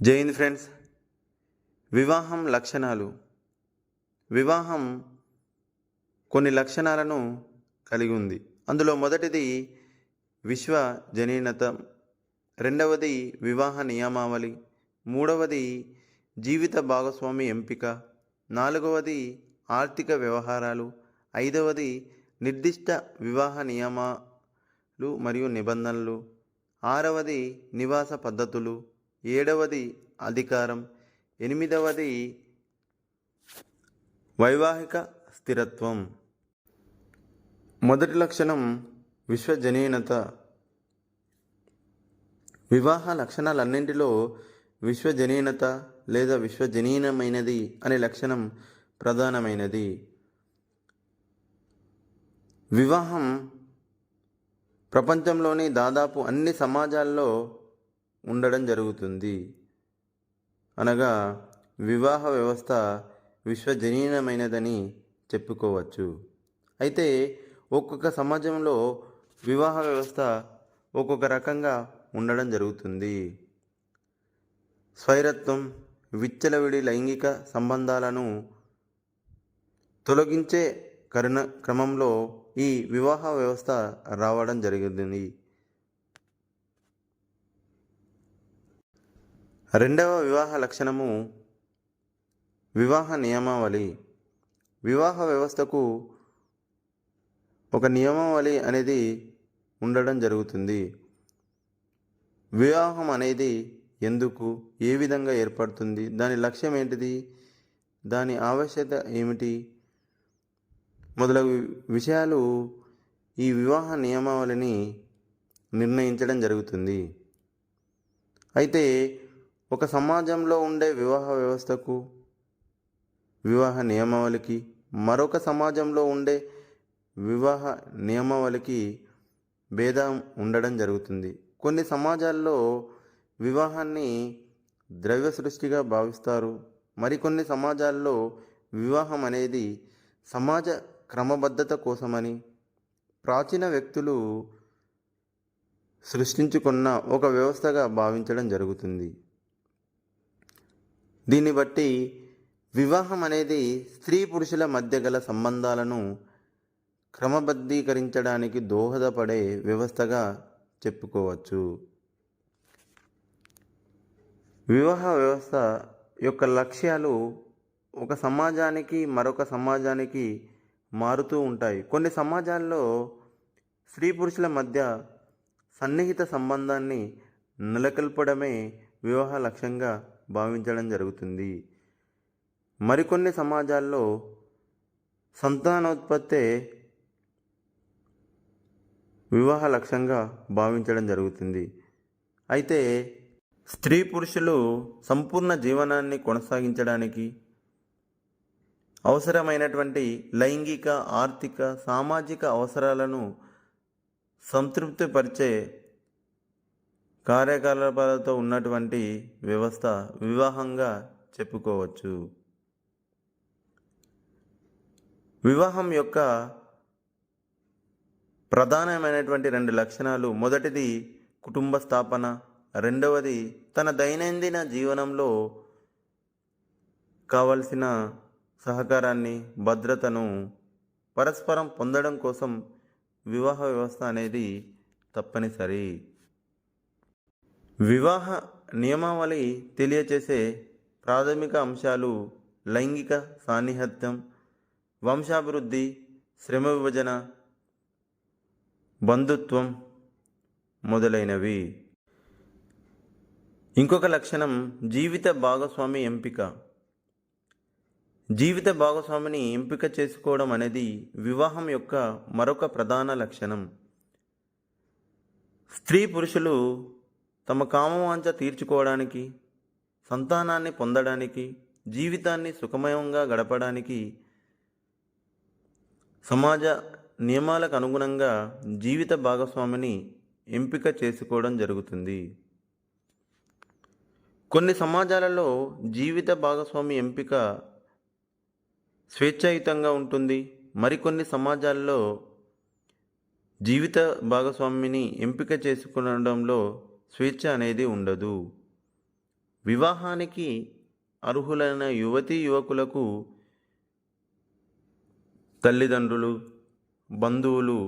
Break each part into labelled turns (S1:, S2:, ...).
S1: జై హింద్ ఫ్రెండ్స్. వివాహం లక్షణాలు. వివాహం కొన్ని లక్షణాలను కలిగి ఉంది. అందులో మొదటిది విశ్వ జనీనత రెండవది వివాహ నియమావళి మూడవది జీవిత భాగస్వామి ఎంపిక నాలుగవది ఆర్థిక వ్యవహారాలు ఐదవది నిర్దిష్ట వివాహ నియమాలు మరియు నిబంధనలు ఆరవది నివాస పద్ధతులు ఏడవది అధికారం ఎనిమిదవది వైవాహిక స్థిరత్వం. మొదటి లక్షణం విశ్వజనీనత. వివాహ లక్షణాలన్నింటిలో విశ్వజనీనత లేదా విశ్వజనీనమైనది అనే లక్షణం ప్రధానమైనది. వివాహం ప్రపంచంలోని దాదాపు అన్ని సమాజాల్లో ఉండడం జరుగుతుంది. అనగా వివాహ వ్యవస్థ విశ్వజనీనమైనదని చెప్పుకోవచ్చు. అయితే ఒక్కొక్క సమాజంలో వివాహ వ్యవస్థ ఒక్కొక్క రకంగా ఉండడం జరుగుతుంది. స్వైరత్వం విచ్చలవిడి లైంగిక సంబంధాలను తొలగించే కరుణ క్రమంలో ఈ వివాహ వ్యవస్థ రావడం జరిగింది. రెండవ వివాహ లక్షణము వివాహ నియమావళి. వివాహ వ్యవస్థకు ఒక నియమావళి అనేది ఉండడం జరుగుతుంది. వివాహం అనేది ఎందుకు ఏ విధంగా ఏర్పడుతుంది దాని లక్ష్యం ఏంటిది దాని ఆవశ్యకత ఏమిటి మొదలగు విషయాలు ఈ వివాహ నియమావళిని నిర్ణయించడం జరుగుతుంది. అయితే ఒక సమాజంలో ఉండే వివాహ వ్యవస్థకు వివాహ నియమావళికి మరొక సమాజంలో ఉండే వివాహ నియమావళికి భేదం ఉండడం జరుగుతుంది. కొన్ని సమాజాల్లో వివాహాన్ని ద్రవ్య సృష్టిగా భావిస్తారు. మరికొన్ని సమాజాల్లో వివాహం అనేది సమాజ క్రమబద్ధత కోసమని ప్రాచీన వ్యక్తులు సృష్టించుకున్న ఒక వ్యవస్థగా భావించడం జరుగుతుంది. దీన్ని బట్టి వివాహం అనేది స్త్రీ పురుషుల మధ్య గల సంబంధాలను క్రమబద్ధీకరించడానికి దోహదపడే వ్యవస్థగా చెప్పుకోవచ్చు. వివాహ వ్యవస్థ యొక్క లక్ష్యాలు ఒక సమాజానికి మరొక సమాజానికి మారుతూ ఉంటాయి. కొన్ని సమాజాల్లో స్త్రీ పురుషుల మధ్య సన్నిహిత సంబంధాన్ని నెలకొల్పడమే వివాహ లక్ష్యంగా భావించడం జరుగుతుంది. మరికొన్ని సమాజాల్లో సంతానోత్పత్తే వివాహ లక్ష్యంగా భావించడం జరుగుతుంది. అయితే స్త్రీ పురుషులు సంపూర్ణ జీవనాన్ని కొనసాగించడానికి అవసరమైనటువంటి లైంగిక ఆర్థిక సామాజిక అవసరాలను సంతృప్తిపరిచే కార్యకలాపాలతో ఉన్నటువంటి వ్యవస్థ వివాహంగా చెప్పుకోవచ్చు. వివాహం యొక్క ప్రధానమైనటువంటి రెండు లక్షణాలు. మొదటిది కుటుంబ స్థాపన రెండవది తన దైనందిన జీవనంలో కావలసిన సహకారాన్ని భద్రతను పరస్పరం పొందడం కోసం వివాహ వ్యవస్థ అనేది తప్పనిసరి. వివాహ నియమావళి తెలియచేసే ప్రాథమిక అంశాలు లైంగిక సాన్నిహిత్యం వంశాభివృద్ధి శ్రమ విభజన బంధుత్వం మొదలైనవి. ఇంకొక లక్షణం జీవిత భాగస్వామి ఎంపిక. జీవిత భాగస్వామిని ఎంపిక చేసుకోవడం అనేది వివాహం యొక్క మరొక ప్రధాన లక్షణం. స్త్రీ పురుషులు తమ కామవాంఛ తీర్చుకోవడానికి సంతానాన్ని పొందడానికి జీవితాన్ని సుఖమయంగా గడపడానికి సమాజ నియమాలకు అనుగుణంగా జీవిత భాగస్వామిని ఎంపిక చేసుకోవడం జరుగుతుంది. కొన్ని సమాజాలలో జీవిత భాగస్వామి ఎంపిక స్వేచ్ఛాయుతంగా ఉంటుంది. మరికొన్ని సమాజాల్లో జీవిత భాగస్వామిని ఎంపిక చేసుకునడంలో స్వేచ్ఛ అనేది ఉండదు. వివాహానికి అర్హులైన యువతీ యువకులకు తల్లిదండ్రులు బంధువులు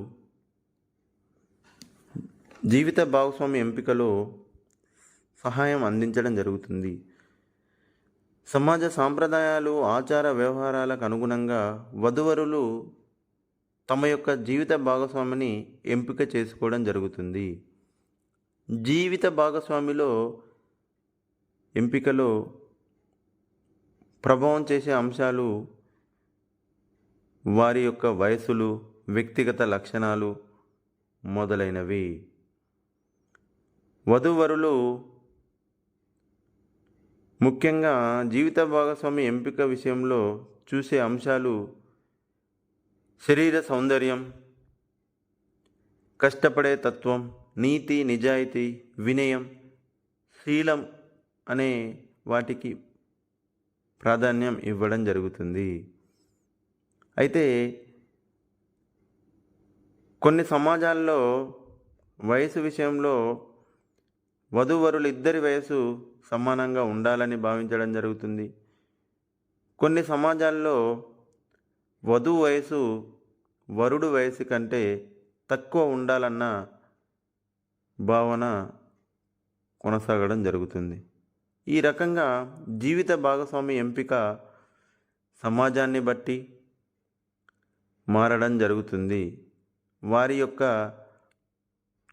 S1: జీవిత భాగస్వామి ఎంపికలో సహాయం అందించడం జరుగుతుంది. సమాజ సాంప్రదాయాలు ఆచార వ్యవహారాలకు అనుగుణంగా వధువరులు తమ యొక్క జీవిత భాగస్వామిని ఎంపిక చేసుకోవడం జరుగుతుంది. జీవిత భాగస్వామిలో ఎంపికలో ప్రభావం చేసే అంశాలు వారి యొక్క వయసులు వ్యక్తిగత లక్షణాలు మొదలైనవి. వధూవరులు ముఖ్యంగా జీవిత భాగస్వామి ఎంపిక విషయంలో చూసే అంశాలు శరీర సౌందర్యం కష్టపడే తత్వం నీతి నిజాయితీ వినయం శీలం అనే వాటికి ప్రాధాన్యం ఇవ్వడం జరుగుతుంది. అయితే కొన్ని సమాజాల్లో వయసు విషయంలో వధూవరులు ఇద్దరి వయసు సమానంగా ఉండాలని భావించడం జరుగుతుంది. కొన్ని సమాజాల్లో వధువు వయసు వరుడు వయసు కంటే తక్కువ ఉండాలన్న భావన కొనసాగడం జరుగుతుంది. ఈ రకంగా జీవిత భాగస్వామి ఎంపిక సమాజాన్ని బట్టి మారడం జరుగుతుంది. వారి యొక్క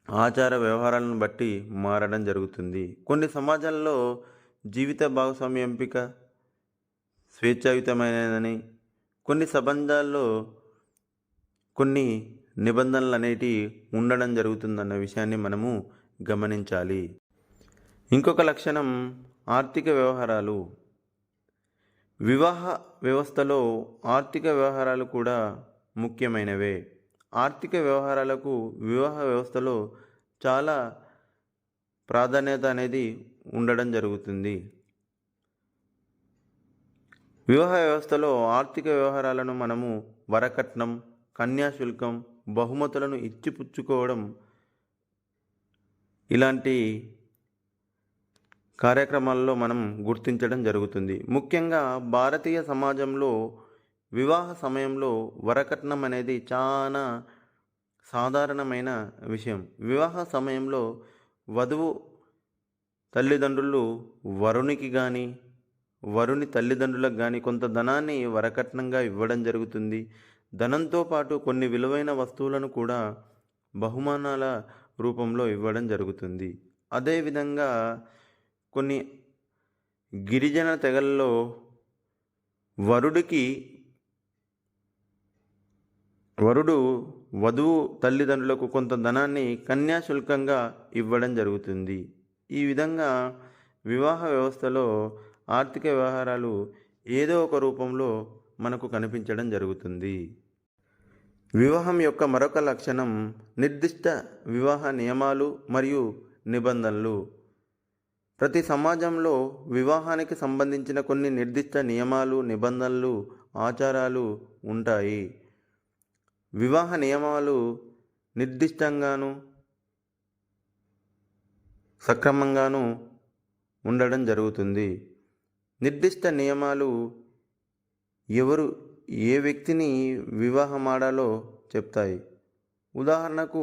S1: ఆచార వ్యవహారాలను బట్టి మారడం జరుగుతుంది. కొన్ని సమాజాల్లో జీవిత భాగస్వామి ఎంపిక స్వేచ్ఛాయుతమైనదని కొన్ని సంబంధాల్లో కొన్ని నిబంధనలు అనేటివి ఉండడం జరుగుతుందన్న విషయాన్ని మనము గమనించాలి. ఇంకొక లక్షణం ఆర్థిక వ్యవహారాలు. వివాహ వ్యవస్థలో ఆర్థిక వ్యవహారాలు కూడా ముఖ్యమైనవే. ఆర్థిక వ్యవహారాలకు వివాహ వ్యవస్థలో చాలా ప్రాధాన్యత అనేది ఉండడం జరుగుతుంది. వివాహ వ్యవస్థలో ఆర్థిక వ్యవహారాలను మనము వరకట్నం కన్యాశుల్కం బహుమతులను ఇచ్చిపుచ్చుకోవడం ఇలాంటి కార్యక్రమాల్లో మనం గుర్తించడం జరుగుతుంది. ముఖ్యంగా భారతీయ సమాజంలో వివాహ సమయంలో వరకట్నం అనేది చాలా సాధారణమైన విషయం. వివాహ సమయంలో వధువు తల్లిదండ్రులు వరునికి కానీ వరుని తల్లిదండ్రులకు కానీ కొంత ధనాన్ని వరకట్నంగా ఇవ్వడం జరుగుతుంది. ధనంతో పాటు కొన్ని విలువైన వస్తువులను కూడా బహుమానాల రూపంలో ఇవ్వడం జరుగుతుంది. అదేవిధంగా కొన్ని గిరిజన తెగల్లో వరుడికి వరుడు వధువు తల్లిదండ్రులకు కొంత ధనాన్ని కన్యాశుల్కంగా ఇవ్వడం జరుగుతుంది. ఈ విధంగా వివాహ వ్యవస్థలో ఆర్థిక వ్యవహారాలు ఏదో ఒక రూపంలో మనకు కనిపించడం జరుగుతుంది. వివాహం యొక్క మరొక లక్షణం నిర్దిష్ట వివాహ నియమాలు మరియు నిబంధనలు. ప్రతి సమాజంలో వివాహానికి సంబంధించిన కొన్ని నిర్దిష్ట నియమాలు నిబంధనలు ఆచారాలు ఉంటాయి. వివాహ నియమాలు నిర్దిష్టంగాను సక్రమంగాను ఉండడం జరుగుతుంది. నిర్దిష్ట నియమాలు ఎవరు ఏ వ్యక్తిని వివాహమాడాలో చెప్తాయి. ఉదాహరణకు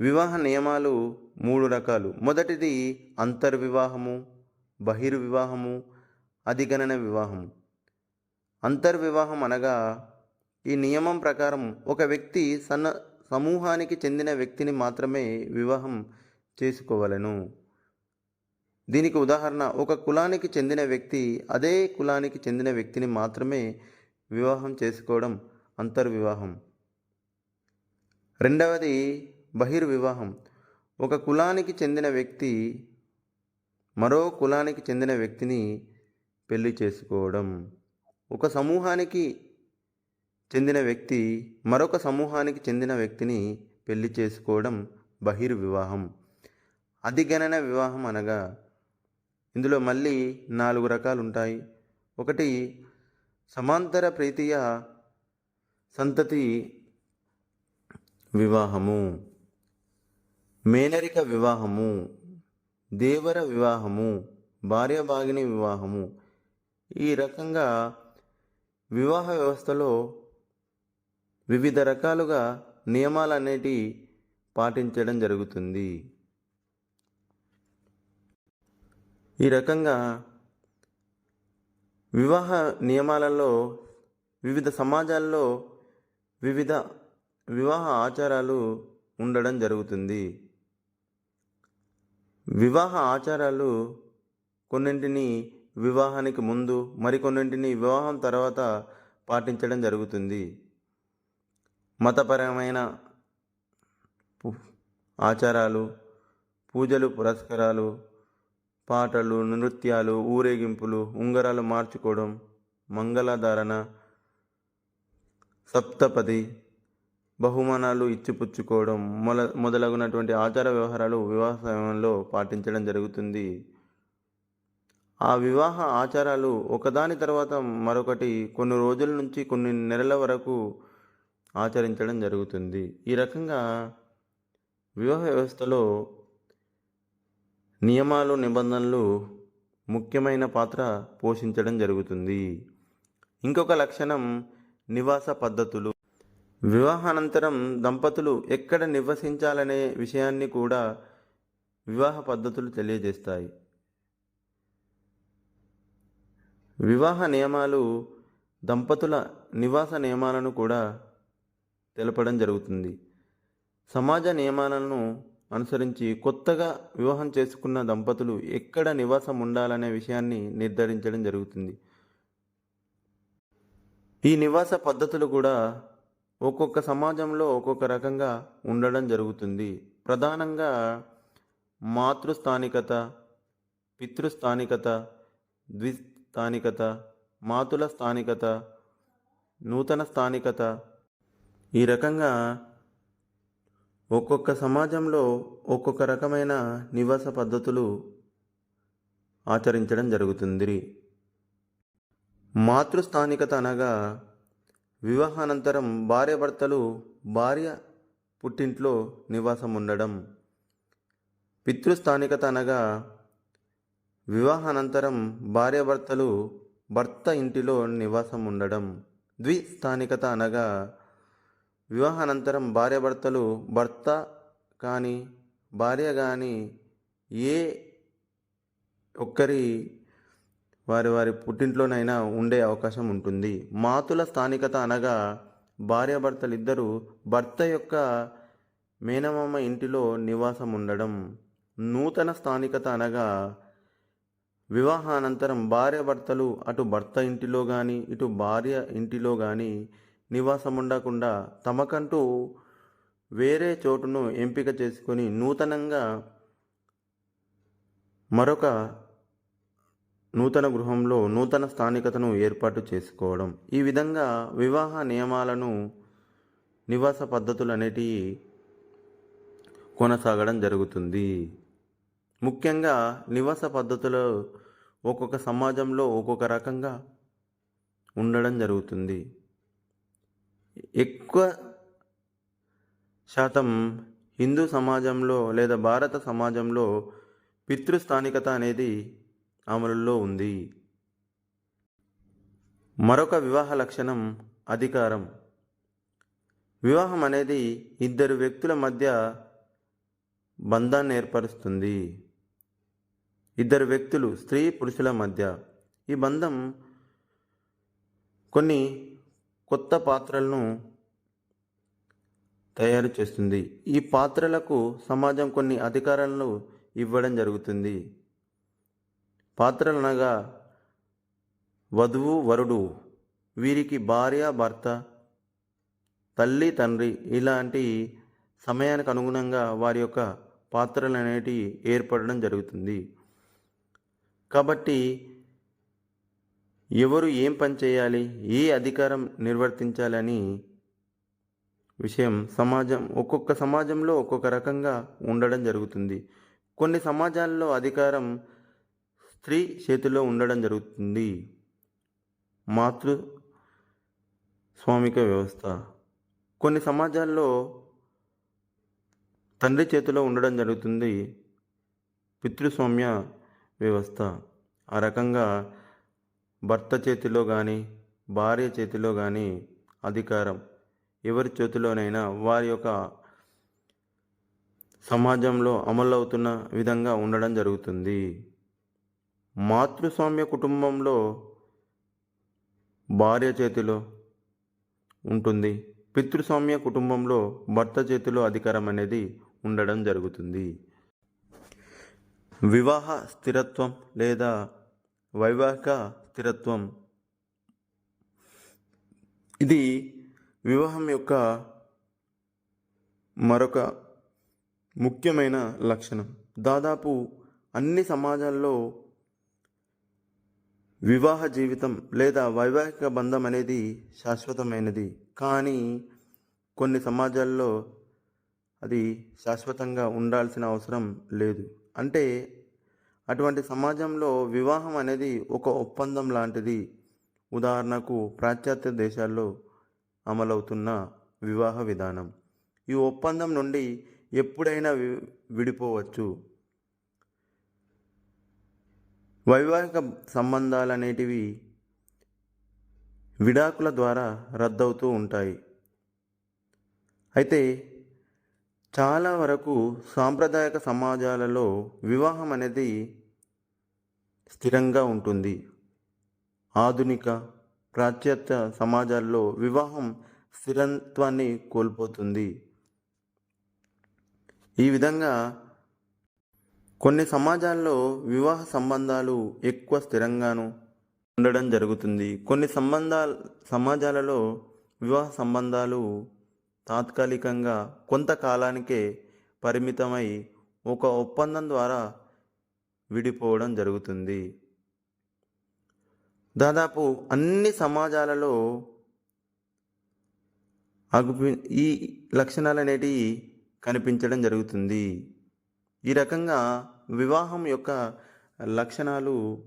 S1: వివాహ నియమాలు మూడు రకాలు. మొదటిది అంతర్వివాహము బహిర్వివాహము అధిగణన వివాహము. అంతర్వివాహం అనగా ఈ నియమం ప్రకారం ఒక వ్యక్తి సన్న సమూహానికి చెందిన వ్యక్తిని మాత్రమే వివాహం చేసుకోవలను. దీనికి ఉదాహరణ ఒక కులానికి చెందిన వ్యక్తి అదే కులానికి చెందిన వ్యక్తిని మాత్రమే వివాహం చేసుకోవడం అంతర్వివాహం. రెండవది బహిర్వివాహం. ఒక కులానికి చెందిన వ్యక్తి మరో కులానికి చెందిన వ్యక్తిని పెళ్ళి చేసుకోవడం. ఒక సమూహానికి చెందిన వ్యక్తి మరొక సమూహానికి చెందిన వ్యక్తిని పెళ్ళి చేసుకోవడం బహిర్వివాహం. అధిగణన వివాహం అనగా ఇందులో మళ్ళీ నాలుగు రకాలు ఉంటాయి ఒకటి సమాంతర ప్రీతియ సంతతి వివాహము మేనరిక వివాహము దేవర వివాహము భార్యాభాగిని వివాహము. ఈ రకంగా వివాహ వ్యవస్థలో వివిధ రకాలుగా నియమాలు అనేటి పాటించడం జరుగుతుంది. ఈ రకంగా వివాహ నియమాలలో వివిధ సమాజాల్లో వివిధ వివాహ ఆచారాలు ఉండడం జరుగుతుంది. వివాహ ఆచారాలు కొన్నింటిని వివాహానికి ముందు మరికొన్నింటిని వివాహం తర్వాత పాటించడం జరుగుతుంది. మతపరమైన పు- ఆచారాలు పూజలు పురస్కారాలు పాటలు నృత్యాలు ఊరేగింపులు ఉంగరాలు మార్చుకోవడం మంగళధారణ సప్తపది బహుమానాలు ఇచ్చిపుచ్చుకోవడం మొల మొదలగునటువంటి ఆచార వ్యవహారాలు వివాహ సమయంలో పాటించడం జరుగుతుంది. ఆ వివాహ ఆచారాలు ఒకదాని తర్వాత మరొకటి కొన్ని రోజుల నుంచి కొన్ని నెలల వరకు ఆచరించడం జరుగుతుంది. ఈ రకంగా వివాహ వ్యవస్థలో నియమాలు నిబంధనలు ముఖ్యమైన పాత్ర పోషించడం జరుగుతుంది. ఇంకొక లక్షణం నివాస పద్ధతులు. వివాహానంతరం దంపతులు ఎక్కడ నివసించాలనే విషయాన్ని కూడా వివాహ పద్ధతులు తెలియజేస్తాయి. వివాహ నియమాలు దంపతుల నివాస నియమాలను కూడా తెలపడం జరుగుతుంది. సమాజ నియమాలను అనుసరించి కొత్తగా వివాహం చేసుకున్న దంపతులు ఎక్కడ నివాసం ఉండాలనే విషయాన్ని నిర్ధారించడం జరుగుతుంది. ఈ నివాస పద్ధతులు కూడా ఒక్కొక్క సమాజంలో ఒక్కొక్క రకంగా ఉండడం జరుగుతుంది. ప్రధానంగా మాతృస్థానికత పితృస్థానికత ద్విస్థానికత మాతుల స్థానికత నూతన స్థానికత. ఈ రకంగా ఒక్కొక్క సమాజంలో ఒక్కొక్క రకమైన నివాస పద్ధతులు ఆచరించడం జరుగుతుంది మాతృస్థానికత అనగా వివాహానంతరం భార్యాభర్తలు భార్య పుట్టింట్లో నివాసం ఉండడం పితృస్థానికత అనగా వివాహానంతరం భార్యాభర్తలు భర్త ఇంటిలో నివాసం ఉండడం ద్విస్థానికత అనగా వివాహానంతరం భార్యాభర్తలు భర్త కానీ భార్య కానీ ఏ ఒక్కరి వారి వారి పుట్టింట్లోనైనా ఉండే అవకాశం ఉంటుంది. మాతుల స్థానికత అనగా భార్యాభర్తలిద్దరూ భర్త యొక్క మేనమామ ఇంటిలో నివాసం ఉండడం. నూతన స్థానికత అనగా వివాహానంతరం భార్యాభర్తలు అటు భర్త ఇంటిలో కానీ ఇటు భార్య ఇంటిలో కానీ నివాసం ఉండకుండా తమకంటూ వేరే చోటును ఎంపిక చేసుకొని నూతనంగా మరొక నూతన గృహంలో నూతన స్థానికతను ఏర్పాటు చేసుకోవడం. ఈ విధంగా వివాహ నియమాలను నివాస పద్ధతులు అనేటివి కొనసాగడం జరుగుతుంది. ముఖ్యంగా నివాస పద్ధతులు ఒక్కొక్క సమాజంలో ఒక్కొక్క రకంగా ఉండడం జరుగుతుంది. ఎక్కువ శాతం హిందూ సమాజంలో లేదా భారత సమాజంలో పితృస్థానికత అనేది అమలులో ఉంది. మరొక వివాహ లక్షణం అధికారం. వివాహం అనేది ఇద్దరు వ్యక్తుల మధ్య బంధాన్ని ఏర్పరుస్తుంది. ఇద్దరు వ్యక్తులు స్త్రీ పురుషుల మధ్య ఈ బంధం కొన్ని కొత్త పాత్రలను తయారు చేస్తుంది. ఈ పాత్రలకు సమాజం కొన్ని అధికారాలను ఇవ్వడం జరుగుతుంది. పాత్రలు అనగా వధువు వరుడు వీరికి భార్య భర్త తల్లి తండ్రి ఇలాంటి సమయానికి అనుగుణంగా వారి యొక్క పాత్రలు అనేటివి ఏర్పడడం జరుగుతుంది. కాబట్టి ఎవరు ఏం పని చేయాలి? ఏ అధికారం నిర్వర్తించాలని విషయం సమాజం ఒక్కొక్క సమాజంలో ఒక్కొక్క రకంగా ఉండడం జరుగుతుంది. కొన్ని సమాజాల్లో అధికారం స్త్రీ చేతిలో ఉండడం జరుగుతుంది. మాతృ స్వామిక వ్యవస్థ. కొన్ని సమాజాల్లో తండ్రి చేతిలో ఉండడం జరుగుతుంది. పితృస్వామ్య వ్యవస్థ. ఆ రకంగా భర్త చేతిలో కానీ భార్య చేతిలో కానీ అధికారం. ఎవరి చేతిలోనైనా వారి యొక్క సమాజంలో అమలవుతున్న విధంగా ఉండడం జరుగుతుంది. మాతృస్వామ్య కుటుంబంలో భార్య చేతిలో ఉంటుంది. పితృస్వామ్య కుటుంబంలో భర్త చేతిలో అధికారం అనేది ఉండడం జరుగుతుంది. వివాహ స్థిరత్వం లేదా వైవాహిక స్థిరత్వం. ఇది వివాహం యొక్క మరొక ముఖ్యమైన లక్షణం. దాదాపు అన్ని సమాజాల్లో వివాహ జీవితం లేదా వైవాహిక బంధం అనేది శాశ్వతమైనది. కానీ కొన్ని సమాజాల్లో అది శాశ్వతంగా ఉండాల్సిన అవసరం లేదు. అంటే అటువంటి సమాజంలో వివాహం అనేది ఒక ఒప్పందం లాంటిది. ఉదాహరణకు పాశ్చాత్య దేశాల్లో అమలవుతున్న వివాహ విధానం. ఈ ఒప్పందం నుండి ఎప్పుడైనా వి విడిపోవచ్చు. వైవాహిక సంబంధాలు అనేటివి విడాకుల ద్వారా రద్దవుతూ ఉంటాయి. అయితే చాలా వరకు సాంప్రదాయక సమాజాలలో వివాహం అనేది స్థిరంగా ఉంటుంది. ఆధునిక పాశ్చాత్య సమాజాల్లో వివాహం స్థిరత్వాన్ని కోల్పోతుంది. ఈ విధంగా కొన్ని సమాజాల్లో వివాహ సంబంధాలు ఎక్కువ స్థిరంగాను ఉండడం జరుగుతుంది. కొన్ని సంబంధాలు సమాజాలలో వివాహ సంబంధాలు తాత్కాలికంగా కొంతకాలానికే పరిమితమై ఒక ఒప్పందం ద్వారా విడిపోవడం జరుగుతుంది. దాదాపు అన్ని సమాజాలలో అగుపి ఈ లక్షణాలు అనేటివి కనిపించడం జరుగుతుంది. ఈ రకంగా వివాహం యొక్క లక్షణాలు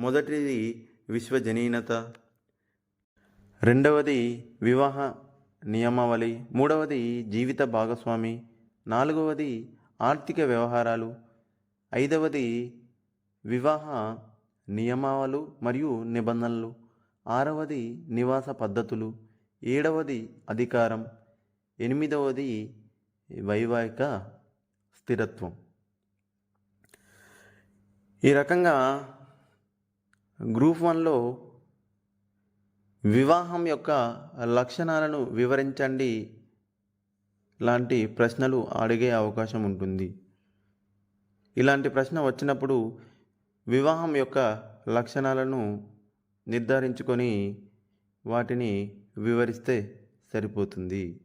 S1: మొదటిది విశ్వజనీనత రెండవది వివాహ నియమావళి. మూడవది జీవిత భాగస్వామి. నాలుగవది ఆర్థిక వ్యవహారాలు. ఐదవది వివాహ నియమావళి మరియు నిబంధనలు. ఆరవది నివాస పద్ధతులు. ఏడవది అధికారం. ఎనిమిదవది వైవాహిక స్థిరత్వం. ఈ రకంగా గ్రూప్ వన్లో వివాహం యొక్క లక్షణాలను వివరించండి లాంటి ప్రశ్నలు అడిగే అవకాశం ఉంటుంది. ఇలాంటి ప్రశ్న వచ్చినప్పుడు వివాహం యొక్క లక్షణాలను నిర్ధారించుకొని వాటిని వివరిస్తే సరిపోతుంది.